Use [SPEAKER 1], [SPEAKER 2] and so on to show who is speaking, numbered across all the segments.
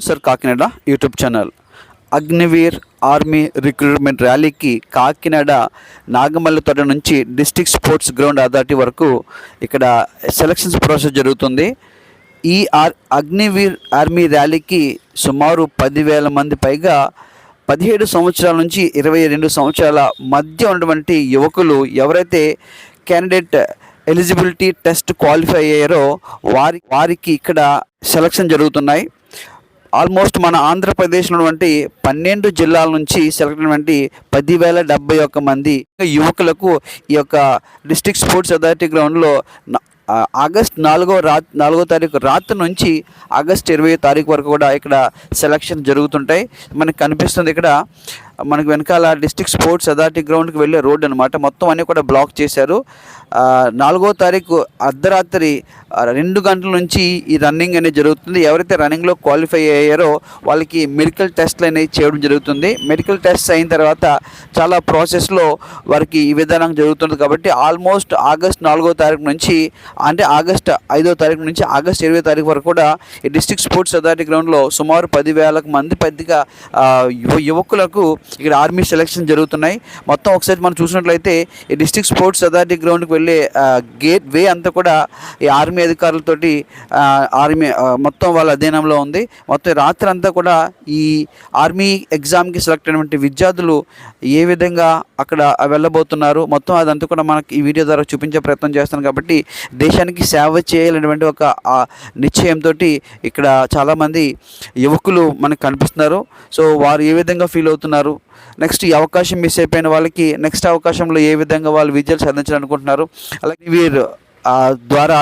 [SPEAKER 1] Sir Kakinada YouTube channel. Agniveer army recruitment ర్యాలీకి కాకినాడ నాగమల్లి తోట నుంచి డిస్టిక్ స్పోర్ట్స్ గ్రౌండ్ అథారిటీ వరకు ఇక్కడ సెలక్షన్స్ ప్రాసెస్ జరుగుతుంది. ఈ ఆర్ అగ్నివీర్ ఆర్మీ ర్యాలీకి సుమారు పదివేల మంది పైగా పదిహేడు సంవత్సరాల నుంచి ఇరవై రెండు సంవత్సరాల మధ్య ఉన్నటువంటి యువకులు ఎవరైతే క్యాండిడేట్ ఎలిజిబిలిటీ టెస్ట్ క్వాలిఫై అయ్యారో వారి వారికి ఇక్కడ సెలక్షన్ జరుగుతున్నాయి. ఆల్మోస్ట్ మన ఆంధ్రప్రదేశ్ ఉన్నటువంటి పన్నెండు జిల్లాల నుంచి సెలెక్ట్ అయినటువంటి పదివేల డెబ్బై ఒక్క మంది యువకులకు ఈ యొక్క డిస్ట్రిక్ట్ స్పోర్ట్స్ అథారిటీ గ్రౌండ్లో ఆగస్ట్ నాలుగో రా నాలుగో తారీఖు రాత్రి నుంచి ఆగస్ట్ ఇరవై తారీఖు వరకు కూడా ఇక్కడ సెలక్షన్ జరుగుతుంటాయి. మనకు కనిపిస్తుంది ఇక్కడ మనకు వెనకాల డిస్ట్రిక్ట్ స్పోర్ట్స్ అథారిటీ గ్రౌండ్కి వెళ్ళే రోడ్ అనమాట మొత్తం అన్నీ కూడా బ్లాక్ చేశారు. నాలుగో తారీఖు అర్ధరాత్రి రెండు గంటల నుంచి ఈ రన్నింగ్ అనేది జరుగుతుంది. ఎవరైతే రన్నింగ్లో క్వాలిఫై అయ్యారో వాళ్ళకి మెడికల్ టెస్ట్లు అనేవి చేయడం జరుగుతుంది. మెడికల్ టెస్ట్ అయిన తర్వాత చాలా ప్రాసెస్లో వారికి ఈ విధానం జరుగుతుంది కాబట్టి ఆల్మోస్ట్ ఆగస్ట్ నాలుగో తారీఖు నుంచి అంటే ఆగస్ట్ ఐదో తారీఖు నుంచి ఆగస్ట్ ఇరవై తారీఖు వరకు కూడా ఈ డిస్ట్రిక్ట్ స్పోర్ట్స్ అథారిటీ గ్రౌండ్లో సుమారు పదివేలకు మంది పెద్దగా యువ యువకులకు ఇక్కడ ఆర్మీ సెలక్షన్ జరుగుతున్నాయి. మొత్తం ఒకసారి మనం చూసినట్లయితే ఈ డిస్ట్రిక్ట్ స్పోర్ట్స్ అథారిటీ గ్రౌండ్కి వెళ్ళే గేట్ వే అంతా కూడా ఈ ఆర్మీ అధికారులతోటి ఆర్మీ మొత్తం వాళ్ళ అధీనంలో ఉంది. మొత్తం రాత్రి అంతా కూడా ఈ ఆర్మీ ఎగ్జామ్కి సెలెక్ట్ అయినటువంటి విద్యార్థులు ఏ విధంగా అక్కడ వెళ్ళబోతున్నారు? మొత్తం అదంతా కూడా మనకి ఈ వీడియో ద్వారా చూపించే ప్రయత్నం చేస్తాను కాబట్టి దేశానికి సేవ చేయాలనేటువంటి ఒక నిశ్చయంతో ఇక్కడ చాలామంది యువకులు మనకు కనిపిస్తున్నారు. సో వారు ఏ విధంగా ఫీల్ అవుతున్నారు? నెక్స్ట్ ఈ అవకాశం మిస్ అయిపోయిన వాళ్ళకి నెక్స్ట్ అవకాశంలో ఏ విధంగా వాళ్ళు విజయాలు సాధించాలనుకుంటున్నారు? అలాగే వీరు ద్వారా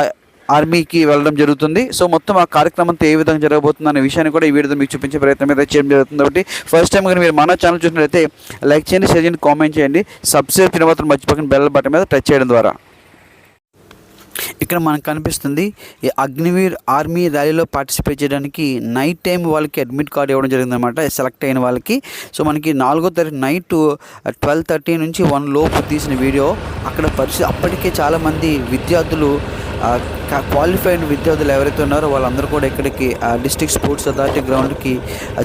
[SPEAKER 1] ఆర్మీకి వెళ్ళడం జరుగుతుంది. సో మొత్తం ఆ కార్యక్రమం అంతా ఏ విధంగా జరగబోతుంది అనే విషయాన్ని కూడా ఈ వీడియో మీకు చూపించే ప్రయత్నం అయితే చేయడం జరుగుతుంది. కాబట్టి ఫస్ట్ టైం కానీ మీరు మన ఛానల్ చూసినట్లయితే లైక్ చేయండి షేర్ చేయండి కామెంట్ చేయండి సబ్స్క్రైబ్ చేయడం మాత్రం మర్చిపోకండి బెల్ బటన్ మీద టచ్ చేయడం ద్వారా. ఇక్కడ మనకు కనిపిస్తుంది ఈ అగ్నివీర్ ఆర్మీ ర్యాలీలో పార్టిసిపేట్ చేయడానికి నైట్ టైం వాళ్ళకి అడ్మిట్ కార్డ్ ఇవ్వడం జరిగిందనమాట సెలెక్ట్ అయిన వాళ్ళకి. సో మనకి నాలుగో తారీఖు నైట్ ట్వెల్వ్ థర్టీ నుంచి వన్ లోపు తీసిన వీడియో. అక్కడ పరిస్థితి అప్పటికే చాలామంది విద్యార్థులు క్వాలిఫైడ్ విద్యార్థులు ఎవరైతే ఉన్నారో వాళ్ళందరూ కూడా ఇక్కడికి డిస్ట్రిక్ట్ స్పోర్ట్స్ అథారిటీ గ్రౌండ్కి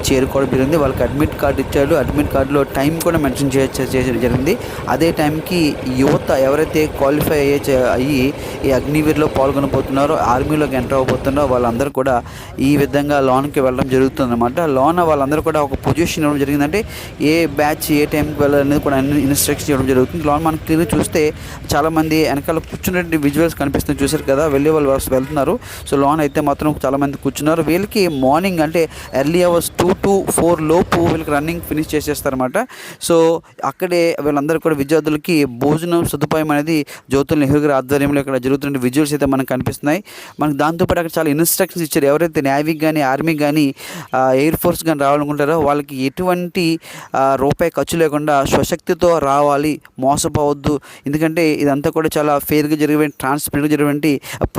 [SPEAKER 1] చేరుకోవడం జరిగింది. వాళ్ళకి అడ్మిట్ కార్డు ఇచ్చాడు. అడ్మిట్ కార్డులో టైం కూడా మెన్షన్ చేయడం జరిగింది. అదే టైంకి యువత ఎవరైతే క్వాలిఫై అయ్యే అయ్యి ఈ అగ్నివీర్లో పాల్గొనబోతున్నారో ఆర్మీలోకి ఎంటర్ అవ్వబోతున్నారో వాళ్ళందరూ కూడా ఈ విధంగా లోన్కి వెళ్ళడం జరుగుతుందన్నమాట. లోన వాళ్ళందరూ కూడా ఒక పొజిషన్ ఇవ్వడం జరిగిందంటే ఏ బ్యాచ్ ఏ టైంకి వెళ్ళాలనేది కూడా అన్ని ఇన్స్ట్రక్షన్ ఇవ్వడం జరుగుతుంది. లోన్ మనకి క్లియర్ చూస్తే చాలామంది వెనకాల కూర్చున్నటువంటి విజువల్స్ కనిపిస్తుంది చూసారు కదా? వెళ్ళి వాళ్ళు వెళ్తున్నారు. సో లోన్ అయితే మాత్రం చాలామంది కూర్చున్నారు. వీళ్ళకి మార్నింగ్ అంటే early hours two to four లోపు వీళ్ళకి రన్నింగ్ ఫినిష్ చేసేస్తారన్నమాట. సో అక్కడే వీళ్ళందరూ కూడా విద్యార్థులకి భోజనం సదుపాయం అనేది జ్యోతుల నెహ్రూ గారి ఆధ్వర్యంలో ఇక్కడ జరుగుతున్న విజువల్స్ అయితే మనకు కనిపిస్తున్నాయి. మనకు దాంతోపాటు అక్కడ చాలా ఇన్స్ట్రక్షన్స్ ఇచ్చారు. ఎవరైతే నేవీకి కానీ ఆర్మీ కానీ ఎయిర్ ఫోర్స్ కానీ రావాలనుకుంటారో వాళ్ళకి ఎటువంటి రూపాయి ఖర్చు లేకుండా స్వశక్తితో రావాలి. మోసపోవద్దు. ఎందుకంటే ఇదంతా కూడా చాలా ఫెయిర్గా జరిగే ట్రాన్స్పరెంట్గా జరిగినటువంటి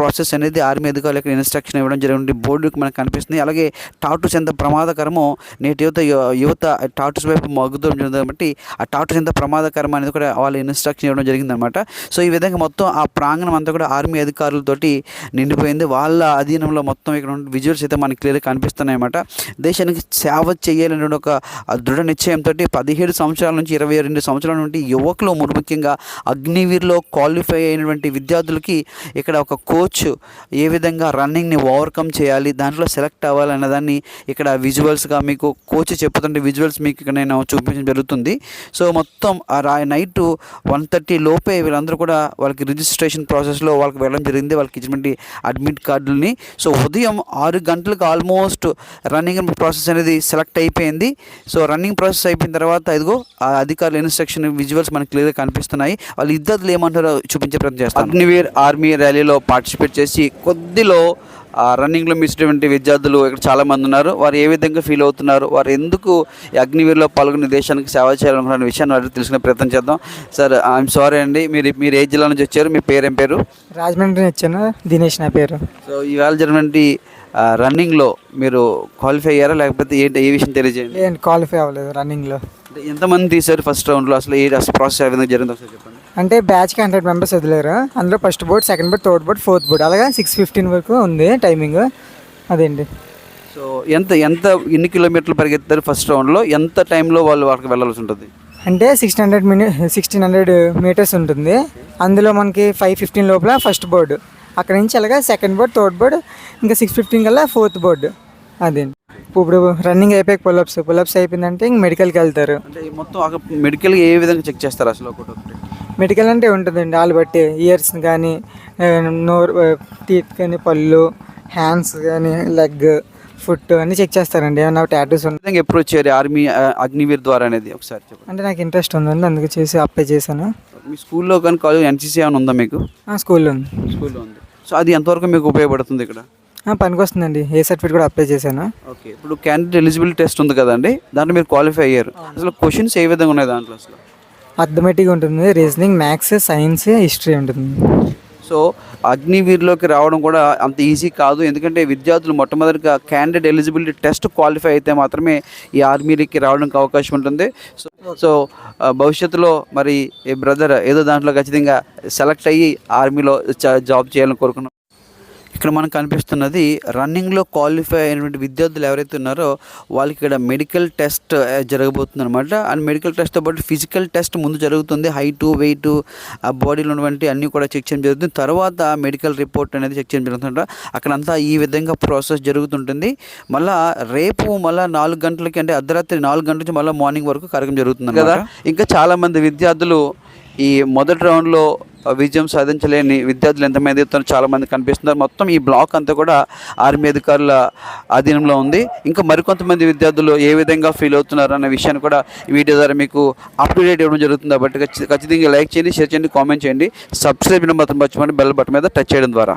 [SPEAKER 1] ప్రాసెస్ అనేది ఆర్మీ అధికారులకు ఇన్స్ట్రక్షన్ ఇవ్వడం జరిగింది బోర్డుకి మనకు కనిపిస్తుంది. అలాగే టాటూస్ ఎంత ప్రమాదకరమో నేటి యువత యువత టాటూస్ వైపు మగ్గుతూ ఉంటుంది కాబట్టి ఆ టాటూస్ ఎంత ప్రమాదకరం అనేది కూడా వాళ్ళు ఇన్స్ట్రక్షన్ ఇవ్వడం జరిగిందనమాట సో ఈ విధంగా మొత్తం ఆ ప్రాంగణం అంతా కూడా ఆర్మీ అధికారులతోటి నిండిపోయింది. వాళ్ళ అధీనంలో మొత్తం ఇక్కడ విజువల్స్ అయితే మనకి క్లియర్గా కనిపిస్తున్నాయి అన్నమాట. దేశానికి సేవ చేయాలనే ఒక దృఢ నిశ్చయంతో పదిహేడు సంవత్సరాల నుంచి ఇరవై రెండు సంవత్సరాల నుండి యువకులు ముఖ్యంగా అగ్నివీర్లో క్వాలిఫై అయినటువంటి విద్యార్థులకి ఇక్కడ ఒక కోచ్ ఏ విధంగా రన్నింగ్ని ఓవర్కమ్ చేయాలి దాంట్లో సెలెక్ట్ అవ్వాలనే దాన్ని ఇక్కడ విజువల్స్గా మీకు కోచ్ చెప్తుంటే విజువల్స్ మీకు ఇక్కడ నేను చూపించడం జరుగుతుంది. సో మొత్తం ఆ రా నైట్ వన్ థర్టీ లోపే వీళ్ళందరూ కూడా వాళ్ళకి రిజిస్ట్రేషన్ ప్రాసెస్లో వాళ్ళకి వెళ్ళడం జరిగింది. వాళ్ళకి ఇచ్చినటువంటి అడ్మిట్ కార్డులని. సో ఉదయం ఆరు గంటలకు ఆల్మోస్ట్ రన్నింగ్ ప్రాసెస్ అనేది సెలెక్ట్ అయిపోయింది. సో రన్నింగ్ ప్రాసెస్ అయిపోయిన తర్వాత ఇదిగో ఆ అధికారుల ఇన్స్ట్రక్షన్ విజువల్స్ మనకి క్లియర్గా కనిపిస్తున్నాయి. వాళ్ళు ఇద్దరు ఏమంటారో చూపించే ప్రయత్నం చేస్తాను. అగ్నివీర్ ఆర్మీ ర్యాలీలో పార్టిసిపేట్ చేసి కొద్దిలో రన్నింగ్లో మిస్ అయినటువంటి విద్యార్థులు ఇక్కడ చాలామంది ఉన్నారు. వారు ఏ విధంగా ఫీల్ అవుతున్నారు? వారు ఎందుకు అగ్నివీర్లో పాల్గొని దేశానికి సేవ చేయాలనుకున్న విషయాన్ని వారికి తెలుసుకునే ప్రయత్నం చేద్దాం. సార్ ఐఎమ్ సారీ అండి. మీరు మీరు ఏ జిల్లా నుంచి వచ్చారు? మీ పేరు ఏం పేరు?
[SPEAKER 2] రాజమండ్రి వచ్చాను. దినేష్ నా పేరు.
[SPEAKER 1] సో ఈవేళ జరిగినటువంటి రన్నింగ్లో మీరు క్వాలిఫై అయ్యారా? లేకపోతే ఏంటి ఏ విషయం తెలియజేయండి?
[SPEAKER 2] క్వాలిఫై అవ్వలేదు రన్నింగ్లో
[SPEAKER 1] ఎంతమంది తీశారు ఫస్ట్ రౌండ్లో అసలు ఏ ప్రాసెస్ ఏ విధంగా జరిగిందో ఒకసారి చెప్పండి.
[SPEAKER 2] అంటే బ్యాచ్కి హండ్రెడ్ మెంబర్స్ వదిలేరు. అందులో first board second board third board fourth board అలాగా సిక్స్ ఫిఫ్టీన్ వరకు ఉంది టైమింగ్ అదేంటి?
[SPEAKER 1] సో ఎంత ఎంత ఎన్ని కిలోమీటర్లు పరిగెత్తారు ఫస్ట్ రౌండ్లో ఎంత టైంలో వాళ్ళు వాళ్ళకి వెళ్ళాల్సి ఉంటుంది?
[SPEAKER 2] అంటే sixteen hundred mini sixteen hundred metres ఉంటుంది. అందులో మనకి ఫైవ్ ఫిఫ్టీన్ లోపల ఫస్ట్ బోర్డు అక్కడ నుంచి అలాగా సెకండ్ బోర్డ్ థర్డ్ బోర్డ్ ఇంకా సిక్స్ ఫిఫ్టీన్ కల్లా ఫోర్త్ బోర్డు అదే. ఇప్పుడు రన్నింగ్ అయిపోయాక పులప్స్ పులప్స్ అయిపోయిందంటే ఇంక మెడికల్కి వెళ్తారు.
[SPEAKER 1] అంటే మొత్తం మెడికల్గా ఏ విధంగా చెక్ చేస్తారు అసలు ఒకటి
[SPEAKER 2] మెడికల్ అంటే ఉంటుందండి వాళ్ళు బట్టి. ఇయర్స్ కానీ నోరు టీత్ కానీ పళ్ళు హ్యాండ్స్ కానీ లెగ్ ఫుట్ అన్నీ చెక్ చేస్తారండి. ఏమన్నా టాటూస్
[SPEAKER 1] విధంగా ఎప్పుడు వచ్చారు ఆర్మీ అగ్నివీర్ ద్వారా అనేది ఒకసారి చెప్పండి.
[SPEAKER 2] అంటే నాకు ఇంట్రెస్ట్ ఉందండి అందుకు చేసి అప్లై చేశాను.
[SPEAKER 1] మీ స్కూల్లో కానీ కాలేజ్ ఎన్సీసీ ఏమైనా ఉందా మీకు?
[SPEAKER 2] స్కూల్లో ఉంది.
[SPEAKER 1] స్కూల్లో ఉంది. సో అది ఎంతవరకు మీకు ఉపయోగపడుతుంది ఇక్కడ?
[SPEAKER 2] ఆ, పనికొస్తుందండి. ఏ సర్టిఫికేట్ కూడా అప్లై చేశాను.
[SPEAKER 1] ఓకే. ఇప్పుడు క్యాండిడేట్ ఎలిజిబిలిటీ టెస్ట్ ఉంది కదండి దాంట్లో మీరు క్వాలిఫై అయ్యారు. అసలు క్వశ్చన్స్ ఏ విధంగా ఉన్నాయి దాంట్లో అసలు?
[SPEAKER 2] అథమెటిక్ ఉంటుంది. రీజనింగ్ మ్యాథ్స్ సైన్స్ హిస్టరీ ఉంటుంది.
[SPEAKER 1] సో అగ్నివీర్లోకి రావడం కూడా అంత ఈజీ కాదు. ఎందుకంటే విద్యార్థులు మొట్టమొదటిగా క్యాండిడేట్ ఎలిజిబిలిటీ టెస్ట్ క్వాలిఫై అయితే మాత్రమే ఈ ఆర్మీకి రావడానికి అవకాశం ఉంటుంది. సో సో భవిష్యత్తులో మరి ఈ బ్రదర్ ఏదో దాంట్లో ఖచ్చితంగా సెలెక్ట్ అయ్యి ఆర్మీలో జా- జాబ్ చేయాలని కోరుకున్నాం ఇక్కడ మనకు కనిపిస్తున్నది రన్నింగ్లో క్వాలిఫై అయినటువంటి విద్యార్థులు ఎవరైతే ఉన్నారో వాళ్ళకి ఇక్కడ మెడికల్ టెస్ట్ జరగబోతుంది అనమాట అండ్ మెడికల్ టెస్ట్తో పాటు ఫిజికల్ టెస్ట్ ముందు జరుగుతుంది. హైటు వెయిట్ ఆ బాడీలో ఉన్నటువంటి అన్నీ కూడా చెక్ చేయడం జరుగుతుంది. తర్వాత మెడికల్ రిపోర్ట్ అనేది చెక్ చేయడం జరుగుతుంట అక్కడంతా ఈ విధంగా ప్రాసెస్ జరుగుతుంటుంది. మళ్ళా రేపు మళ్ళీ నాలుగు గంటలకి అంటే అర్ధరాత్రి నాలుగు గంటల నుంచి మళ్ళీ మార్నింగ్ వరకు కార్యక్రమం జరుగుతుంది కదా? ఇంకా చాలామంది విద్యార్థులు ఈ మొదటి రౌండ్లో విజయం సాధించలేని విద్యార్థులు ఎంతమంది అవుతారో చాలా కనిపిస్తున్నారు. మొత్తం ఈ బ్లాక్ అంతా కూడా ఆర్మీ అధికారుల అధీనంలో ఉంది. ఇంకా మరికొంతమంది విద్యార్థులు ఏ విధంగా ఫీల్ అవుతున్నారు అనే విషయాన్ని కూడా వీడియో ద్వారా మీకు అప్డేట్ ఇవ్వడం జరుగుతుంది. కాబట్టి ఖచ్చితంగా లైక్ చేయండి షేర్ చేయండి కామెంట్ చేయండి. సబ్స్క్రైబ్ చేయడం మాత్రం మర్చిపోండి బెల్ బటన్ మీద టచ్ చేయడం ద్వారా.